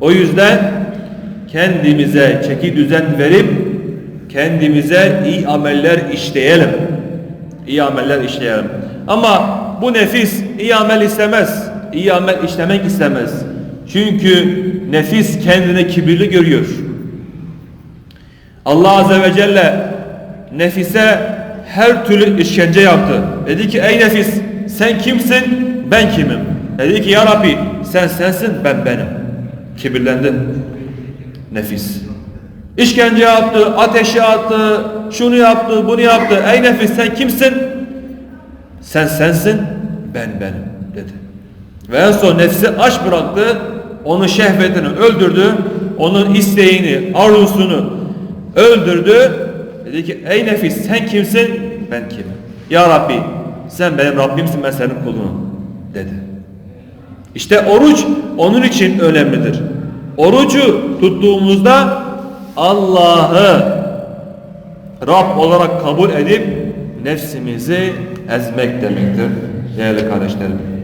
O yüzden kendimize çeki düzen verip kendimize iyi ameller işleyelim. İyi ameller işleyelim. Ama bu nefis iyi amel istemez. İyi amel işlemek istemez. Çünkü nefis kendini kibirli görüyor. Allah Azze ve Celle nefise her türlü işkence yaptı. Dedi ki ey nefis sen kimsin ben kimim? Dedi ki ya Rabbi sen sensin ben benim. Kibirlendi nefis. İşkence yaptı, ateşe attı, şunu yaptı, bunu yaptı. Ey nefis sen kimsin? Sen sensin, ben benim dedi. Ve en son nefsi aç bıraktı, onun şehvetini öldürdü, onun isteğini, arzusunu öldürdü. Dedi ki ey nefis sen kimsin? Ben kimim? Ya Rabbi sen benim Rabbimsin ben senin kulunum dedi. İşte oruç onun için önemlidir. Orucu tuttuğumuzda Allah'ı Rab olarak kabul edip nefsimizi ezmek demektir değerli kardeşlerim.